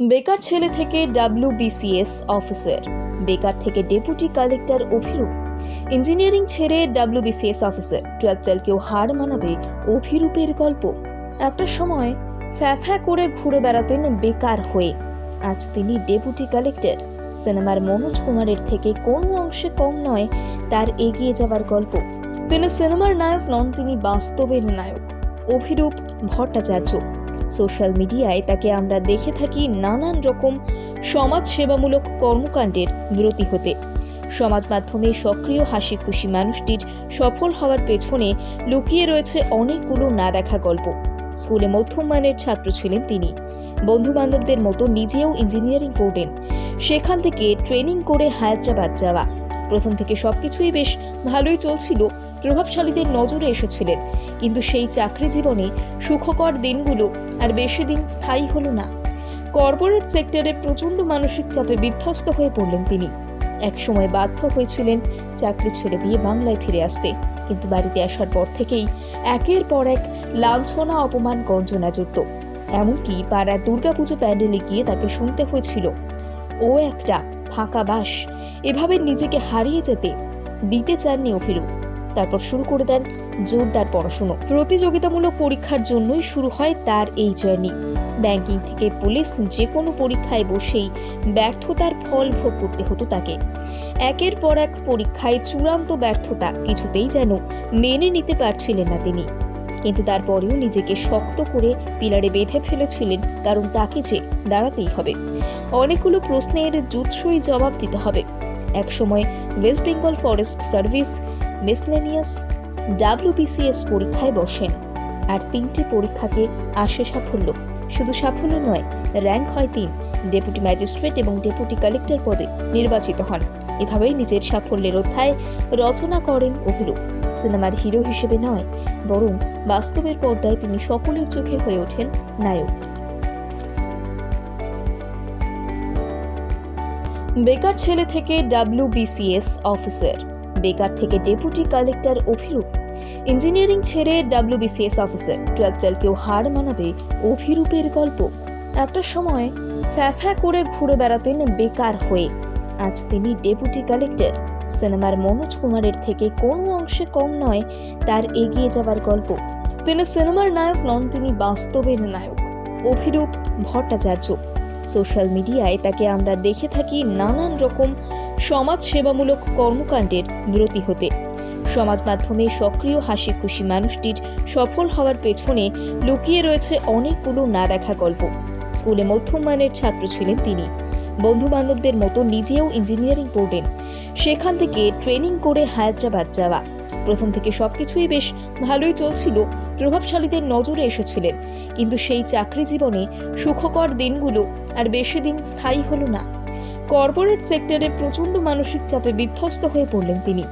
বেকার ছেলে থেকে ডাব্লিউবিসিএস অফিসার বেকার থেকে ডেপুটি কালেক্টর অভিরূপ। ইঞ্জিনিয়ারিং ছেড়ে ডাব্লিউবিসিএস অফিসার টুয়েলভ ফেলকেও হার মানাবে অভিরূপের গল্প। একটা সময় ফ্যা ফ্যা করে ঘুরে বেড়াতেন বেকার হয়ে। আজ তিনি ডেপুটি কালেক্টর সিনেমার মনোজ কুমারের থেকে কোনো অংশে কম নয়, তার এগিয়ে যাওয়ার গল্প। তিনি সিনেমার নায়ক নন, তিনি বাস্তবের নায়ক। অভিরূপ ভট্টাচার্য। সোশ্যাল মিডিয়ায় তাকে আমরা দেখে থাকি নানান রকম সমাজ সেবামূলক কর্মকাণ্ডের ব্রতী হতে। সমাজ মাধ্যমে সক্রিয় হাসি খুশি মানুষটির সফল হওয়ার পেছনে লুকিয়ে রয়েছে অনেকগুলো না দেখা গল্প। স্কুলে মধ্যম মানের ছাত্র ছিলেন তিনি। বন্ধু বান্ধবদের মতো নিজেও ইঞ্জিনিয়ারিং করতেন। সেখান থেকে ট্রেনিং করে হায়দ্রাবাদ যাওয়া। প্রথম থেকে সবকিছুই বেশ ভালোই চলছিল, প্রভাবশালীদের নজরে এসেছিলেন। কিন্তু সেই চাকরি জীবনে সুখকর দিনগুলো আর বেশি দিন স্থায়ী হলো না। কর্পোরেট সেক্টরে প্রচণ্ড মানসিক চাপে বিধ্বস্ত হয়ে পড়লেন তিনি। একসময় বাধ্য হয়েছিলেন চাকরি ছেড়ে দিয়ে বাংলায় ফিরে আসতে। কিন্তু বাড়িতে আসার পর থেকেই একের পর এক লাঞ্ছনা, অপমান, গঞ্জনা জুড়ত এমনকি পাড়ার দুর্গাপুজো প্যান্ডেলে গিয়ে তাকে শুনতে হয়েছিল। ও একটা ফাঁকা বাস। এভাবে নিজেকে হারিয়ে যেতে দিতে চাননি অভিরূপ। তারপর শুরু করে দেন জোরদার পড়াশুনো। প্রতিযোগিতামূলক পরীক্ষার জন্যই শুরু হয় তার এই জার্নি। ব্যাংকিং থেকে পুলিশ যে কোনো পরীক্ষায় বসেই ব্যর্থতার ফল ভোগ করতে হতো তাকে। একের পর এক পরীক্ষায় চূড়ান্ত ব্যর্থতা কিছুতেই যেন মেনে নিতে পারছিলেন না তিনি। কিন্তু তারপরেও নিজেকে শক্ত করে পিলারে বেঁধে ফেলেছিলেন, কারণ তাকে যে দাঁড়াতেই হবে। অনেকগুলো প্রশ্নের জুৎসই জবাব দিতে হবে। একসময় West Bengal forest service, miscellaneous, WBCS পরীক্ষায় বসেন আর তিনটি পরীক্ষাকে আসে সাফল্য। শুধু সাফল্য নয় র্যাঙ্ক হয় তিন ডেপুটি ম্যাজিস্ট্রেট এবং ডেপুটি কালেক্টর পদে নির্বাচিত হন। এভাবেই নিজের সাফল্যের অধ্যায় রচনা করেন অভিরূপ সিনেমার হিরো হিসেবে নয়, বরং বাস্তবের পর্দায় তিনি সকলের চোখে হয়ে ওঠেন নায়ক। বেকার ছেলে থেকে ডাব্লিউবিসিএস অফিসার বেকার থেকে ডেপুটি কালেক্টর অভিরূপ। ইঞ্জিনিয়ারিং ছেড়ে ডাব্লিউবিসিএস অফিসার টুয়েলভ ফেলকেও হার মানাবে অভিরূপের গল্প। একটা সময় ফ্যা ফ্যা করে ঘুরে বেড়াতেন বেকার হয়ে। আজ তিনি ডেপুটি কালেক্টর সিনেমার মনোজ কুমারের থেকে কোনো অংশে কম নয় তার এগিয়ে যাওয়ার গল্প। তিনি সিনেমার নায়ক নন, তিনি বাস্তবের নায়ক। অভিরূপ ভট্টাচার্য। সোশ্যাল মিডিয়ায় তাকে আমরা দেখে থাকি নানান রকম সমাজ সেবামূলক কর্মকাণ্ডের ব্রতী হতে। সমাজ মাধ্যমে সক্রিয় হাসি খুশি মানুষটির সফল হওয়ার পেছনে লুকিয়ে রয়েছে অনেকগুলো না দেখা গল্প। স্কুলে মধ্যম মানের ছাত্র ছিলেন তিনি। বন্ধু বান্ধবদের মতো নিজেও ইঞ্জিনিয়ারিং পড়তেন। সেখান থেকে ট্রেনিং করে হায়দ্রাবাদ যাওয়া। প্রথম থেকে সবকিছুই বেশ ভালোই চলছিল, প্রভাবশালীদের নজরে এসেছিলেন। কিন্তু সেই চাকরি জীবনে সুখকর দিনগুলো আর বেশি দিন স্থায়ী হলো না। কর্পোরেট সেক্টরে প্রচণ্ড মানসিক চাপে বিধ্বস্ত হয়ে পড়লেন তিনি।